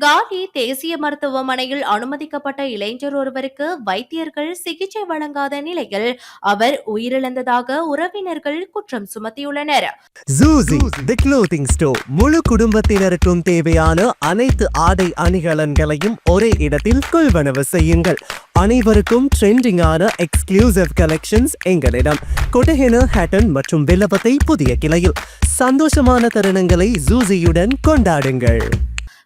காலி தேசிய மருத்துவமனையில் அனுமதிக்கப்பட்ட இளைஞர் ஒருவருக்கு வைத்தியர்கள் சிகிச்சை வழங்காத நிலையில் அவர் உயிரிழந்ததாக உறவினர்கள் குற்றம் சுமத்தியுள்ளனர். ஜூசி தி க்ளோதிங் ஸ்டோர் முழு குடும்பத்தினருக்கும் தேவையான அனைத்து ஆடை அணிகலன்களையும் ஒரே இடத்தில் கொள்வனவு செய்யுங்கள். அனைவருக்கும் ட்ரெண்டிங்கான எக்ஸ்க்ளூசிவ் கலெக்ஷன்ஸ் எங்களிடம். கொட்டஹென ஹேட்டன் மற்றும் வில்லபத்தை புதிய கிளையில். சந்தோஷமான தருணங்களை ஜூசியுடன் கொண்டாடுங்கள்.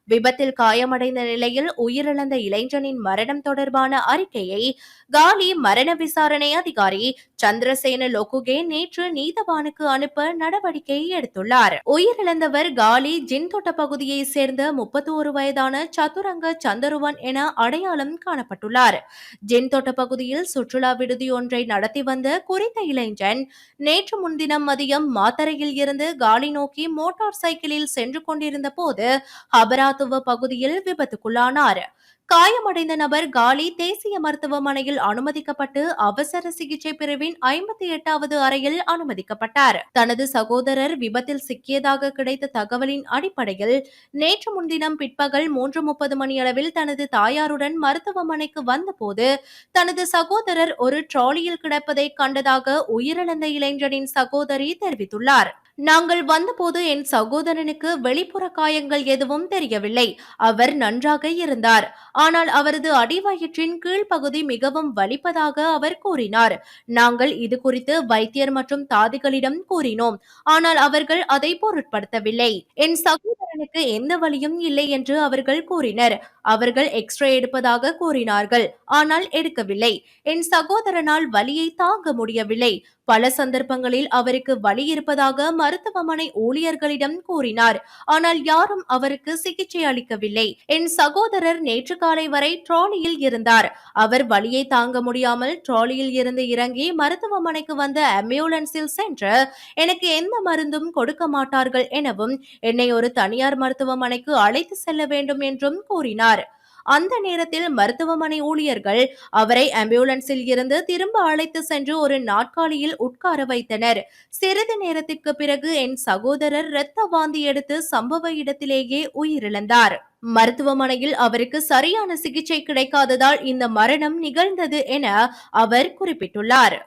விபத்தில் காயமடைந்த நிலையில் உயிரிழந்த இளைஞனின் மரணம் தொடர்பான அறிக்கையை காலி மரண விசாரணை அதிகாரி சந்திரசேன லோகுகே நேற்று நீதவானுக்கு அனுப்ப நடவடிக்கை எடுத்துள்ளார். உயிரிழந்தவர் காலி ஜின்தோட்ட பகுதியை சேர்ந்த முப்பத்தோரு வயதான சதுரங்க சந்தருவன் என அடையாளம் காணப்பட்டுள்ளார். ஜின்தோட்ட பகுதியில் சுற்றுலா விடுதி ஒன்றை நடத்தி வந்த குறித்த இளைஞன் நேற்று முன்தினம் மதியம் மாத்தரையில் இருந்து காலி நோக்கி மோட்டார் சைக்கிளில் சென்று கொண்டிருந்த போது அபராத்துவ பகுதியில் விபத்துக்குள்ளானார். காயமடைந்த நபர் காலி தேசிய மருத்துவமனையில் அனுமதிக்கப்பட்டு அவசர சிகிச்சை பிரிவின் ஐம்பத்தி எட்டாவது அறையில் அனுமதிக்கப்பட்டார். தனது சகோதரர் விபத்தில் சிக்கியதாக கிடைத்த தகவலின் அடிப்படையில் நேற்று முன்தினம் பிற்பகல் மூன்று முப்பது மணியளவில் தனது தாயாருடன் மருத்துவமனைக்கு வந்தபோது தனது சகோதரர் ஒரு ட்ராலியில் கிடப்பதை கண்டதாக உயிரிழந்த இளைஞனின் சகோதரி தெரிவித்துள்ளார். நாங்கள் வந்தபோது என் சகோதரனுக்கு வெளிப்புற காயங்கள் எதுவும் தெரியவில்லை. அவர் நன்றாக இருந்தார். ஆனால் அவரது அடிவயிற்றின் கீழ்ப்பகுதி மிகவும் வலிப்பதாக அவர் கூறினார். நாங்கள் இது குறித்து வைத்தியர் மற்றும் தாதிகளிடம் கூறினோம். ஆனால் அவர்கள் அதை பொருட்படுத்தவில்லை. என் மகனுக்கு எந்த வழியும் இல்லை என்று அவர்கள் கூறினர். அவர்கள் எக்ஸ்ரே எடுப்பதாக கூறினார்கள். ஆனால் எடுக்கவில்லை. என் சகோதரனால் வலியை தாங்க முடியவில்லை. பல சந்தர்ப்பங்களில் அவருக்கு வலி இருப்பதாக மருத்துவமனை ஊழியர்களிடம் கூறினார். ஆனால் யாரும் அவருக்கு சிகிச்சை அளிக்கவில்லை. என் சகோதரர் நேற்று காலை வரை ட்ராலியில் இருந்தார். அவர் வலியை தாங்க முடியாமல் ட்ராலியில் இருந்து இறங்கி மருத்துவமனைக்கு வந்த ஆம்புலன்ஸில் சென்று எனக்கு எந்த மருந்தும் கொடுக்க மாட்டார்கள் எனவும் என்னை ஒரு தனியார் தனியார் மருத்துவமனைக்கு அழைத்து செல்ல வேண்டும் என்றும் கூறினார். அந்த நேரத்தில் மருத்துவமனை ஊழியர்கள் அவரை ஆம்புலன்ஸில் இருந்து திரும்ப அழைத்து சென்று ஒரு நாட்காலியில் உட்கார வைத்தனர். சிறிது நேரத்திற்கு பிறகு என் சகோதரர் இரத்த வாந்தி எடுத்து சம்பவ இடத்திலேயே உயிரிழந்தார். மருத்துவமனையில் அவருக்கு சரியான சிகிச்சை கிடைக்காததால் இந்த மரணம் நிகழ்ந்தது என அவர் குறிப்பிட்டுள்ளார்.